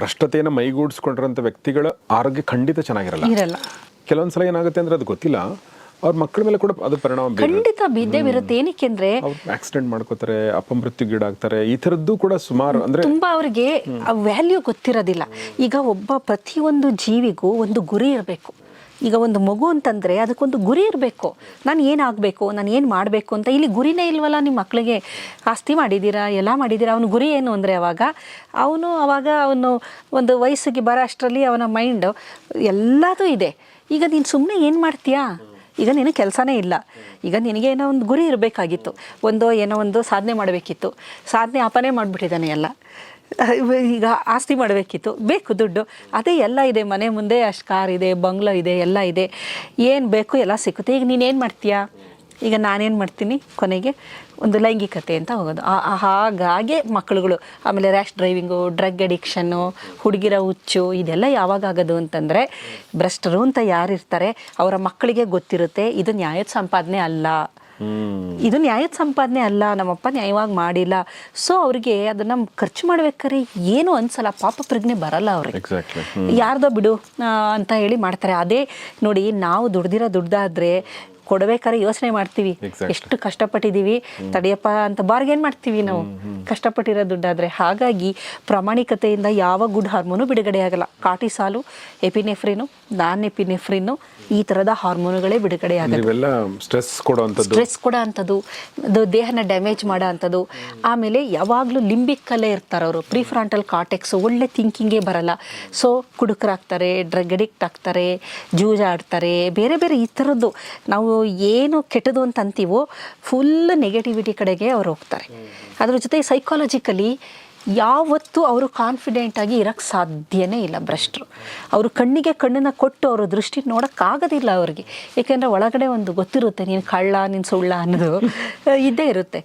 ಭ್ರಷ್ಟತೆಯನ್ನು ಮೈಗೂಡಿಸ್ಕೊಂಡಿರೋಂಥ ವ್ಯಕ್ತಿಗಳ ಆರೋಗ್ಯ ಖಂಡಿತ ಚೆನ್ನಾಗಿರಲ್ಲ. ಇರಲ್ಲ. ಕೆಲವೊಂದ್ಸಲ ಏನಾಗುತ್ತೆ ಅಂದ್ರೆ ಅದು ಗೊತ್ತಿಲ್ಲ. ಅವ್ರ ಮಕ್ಕಳ ಮೇಲೆ ಕೂಡ ಅದು ಪರಿಣಾಮ ಖಂಡಿತ ಬಿದ್ದೇ ಬಿರುತ್ತೆ. ಏನಕ್ಕೆ ಅಂದ್ರೆ ಅವ್ರು ಆಕ್ಸಿಡೆಂಟ್ ಮಾಡ್ಕೋತಾರೆ ಅಪಮೃತ್ಯುಗೀಡಾಗ್ತಾರೆ ಈ ಥರದ್ದು ಕೂಡ ಸುಮಾರು ಅಂದ್ರೆ ತುಂಬಾ ಅವ್ರಿಗೆ ವ್ಯಾಲ್ಯೂ ಗೊತ್ತಿರೋದಿಲ್ಲ. ಈಗ ಒಬ್ಬ ಪ್ರತಿಯೊಂದು ಜೀವಿಗೂ ಒಂದು ಗುರಿ ಇರಬೇಕು. ಈಗ ಒಂದು ಮಗು ಅಂತಂದರೆ ಅದಕ್ಕೊಂದು ಗುರಿ ಇರಬೇಕು. ನಾನು ಏನಾಗಬೇಕು ನಾನು ಏನು ಮಾಡಬೇಕು ಅಂತ ಇಲ್ಲಿ ಗುರಿನೇ ಇಲ್ವಲ್ಲ ನಿಮ್ಮ ಮಕ್ಕಳಿಗೆ ಆಸ್ತಿ ಮಾಡಿದ್ದೀರಾ ಎಲ್ಲ ಮಾಡಿದ್ದೀರಾ ಅವನ ಗುರಿ ಏನು ಅಂದರೆ ಅವಾಗ ಅವನು ಅವಾಗ ಅವನು ಒಂದು ವಯಸ್ಸಿಗೆ ಬರೋ ಅಷ್ಟರಲ್ಲಿ ಅವನ ಮೈಂಡ್ ಎಲ್ಲದೂ ಇದೆ. ಈಗ ನೀನು ಸುಮ್ಮನೆ ಏನು ಮಾಡ್ತೀಯಾ? ಈಗ ನಿನಗೆ ಕೆಲಸನೇ ಇಲ್ಲ. ಈಗ ನಿನಗೆ ಏನೋ ಒಂದು ಗುರಿ ಇರಬೇಕಾಗಿತ್ತು. ಒಂದು ಏನೋ ಒಂದು ಸಾಧನೆ ಮಾಡಬೇಕಿತ್ತು. ಸಾಧನೆ ಅಪನೇ ಮಾಡಿಬಿಟ್ಟಿದ್ದಾನೆ ಎಲ್ಲ. ಈಗ ಆಸ್ತಿ ಮಾಡಬೇಕಿತ್ತು. ಬೇಕು ದುಡ್ಡು. ಅದೇ ಎಲ್ಲ ಇದೆ. ಮನೆ ಮುಂದೆ ಅಷ್ಟು ಕಾರ್ ಇದೆ, ಬಂಗ್ಲೋ ಇದೆ, ಎಲ್ಲ ಇದೆ. ಏನು ಬೇಕು ಎಲ್ಲ ಸಿಕ್ಕುತ್ತೆ. ಈಗ ನೀನೇನು ಮಾಡ್ತೀಯಾ? ಈಗ ನಾನೇನು ಮಾಡ್ತೀನಿ? ಕೊನೆಗೆ ಒಂದು ಲೈಂಗಿಕತೆ ಅಂತ ಹೋಗೋದು. ಹಾಗಾಗಿ ಮಕ್ಕಳುಗಳು. ಆಮೇಲೆ ರ್ಯಾಶ್ ಡ್ರೈವಿಂಗು, ಡ್ರಗ್ ಅಡಿಕ್ಷನ್ನು, ಹುಡುಗಿರ ಹುಚ್ಚು, ಇದೆಲ್ಲ ಯಾವಾಗ ಆಗೋದು ಅಂತಂದರೆ ಭ್ರಷ್ಟರು ಅಂತ ಯಾರಿರ್ತಾರೆ, ಅವರ ಮಕ್ಕಳಿಗೆ ಗೊತ್ತಿರುತ್ತೆ. ಇದು ನ್ಯಾಯದ ಸಂಪಾದನೆ ಅಲ್ಲ. ಇದು ನ್ಯಾಯದ ಸಂಪಾದನೆ ಅಲ್ಲ ನಮ್ಮಪ್ಪ ನ್ಯಾಯವಾಗಿ ಮಾಡಿಲ್ಲ. ಸೊ ಅವ್ರಿಗೆ ಅದನ್ನ ಖರ್ಚು ಮಾಡ್ಬೇಕಾರೆ ಏನು ಅನ್ಸಲ್ಲ. ಪಾಪ ಪ್ರಜ್ಞೆ ಬರಲ್ಲ ಅವ್ರಿಗೆ. ಯಾರ್ದೋ ಬಿಡು ಅಂತ ಹೇಳಿ ಮಾಡ್ತಾರೆ. ಅದೇ ನೋಡಿ ನಾವು ದುಡ್ದಿರೋ ದುಡ್ದಾದ್ರೆ ಕೊಡಬೇಕಾದ್ರೆ ಯೋಚನೆ ಮಾಡ್ತೀವಿ. ಎಷ್ಟು ಕಷ್ಟಪಟ್ಟಿದ್ದೀವಿ. ತಡೆಯಪ್ಪ ಅಂತ ಬಾರ್ಗೇನ್ ಮಾಡ್ತೀವಿ ನಾವು. ಕಷ್ಟಪಟ್ಟಿರೋ ದುಡ್ಡಾದರೆ ಹಾಗಾಗಿ ಪ್ರಾಮಾಣಿಕತೆಯಿಂದ ಯಾವ ಗುಡ್ ಹಾರ್ಮೋನು ಬಿಡುಗಡೆ ಆಗಲ್ಲ ಕಾಟಿಸಾಲು ಎಪಿನೆಫ್ರಿನು ನಾನ್ ಎಪಿನೆಫ್ರಿನು ಈ ಥರದ ಹಾರ್ಮೋನುಗಳೇ ಬಿಡುಗಡೆ ಆಗಲ್ಲ ಸ್ಟ್ರೆಸ್ ಕೊಡೋ ಸ್ಟ್ರೆಸ್ ಕೊಡೋ ಅಂಥದ್ದು ದೇಹನ ಡ್ಯಾಮೇಜ್ ಮಾಡೋ ಅಂಥದ್ದು ಆಮೇಲೆ ಯಾವಾಗಲೂ ಲಿಂಬಿಕ್ಕಲ್ಲೇ ಇರ್ತಾರೆ ಅವರು. ಪ್ರಿಫ್ರಾಂಟಲ್ ಕಾರ್ಟೆಕ್ಸ್ ಒಳ್ಳೆ ಥಿಂಕಿಂಗೇ ಬರಲ್ಲ. ಸೊ ಕುಡುಕರಾಗ್ತಾರೆ ಡ್ರಗ್ ಅಡಿಕ್ಟ್ ಆಗ್ತಾರೆ ಜೂಜ್ ಆಡ್ತಾರೆ ಬೇರೆ ಬೇರೆ ಈ ಥರದ್ದು ನಾವು ಏನು ಕೆಟ್ಟದು ಅಂತ ಅಂತೀವೋ ಫುಲ್ ನೆಗೆಟಿವಿಟಿ ಕಡೆಗೆ ಅವ್ರು ಹೋಗ್ತಾರೆ. ಅದ್ರ ಜೊತೆ ಸೈಕಾಲಜಿಕಲಿ ಯಾವತ್ತೂ ಅವರು ಕಾನ್ಫಿಡೆಂಟ್ ಆಗಿ ಇರೋಕ್ಕೆ ಸಾಧ್ಯನೇ ಇಲ್ಲ ಭ್ರಷ್ಟರು. ಅವರು ಕಣ್ಣಿಗೆ ಕಣ್ಣನ್ನ ಕೊಟ್ಟು ಅವರ ದೃಷ್ಟಿ ನೋಡೋಕ್ಕಾಗೋದಿಲ್ಲ ಅವ್ರಿಗೆ. ಏಕೆಂದರೆ ಒಳಗಡೆ ಒಂದು ಗೊತ್ತಿರುತ್ತೆ, ನೀನು ಕಳ್ಳ, ನೀನು ಸುಳ್ಳ ಅನ್ನೋದು. ಇದ್ದೇ ಇರುತ್ತೆ.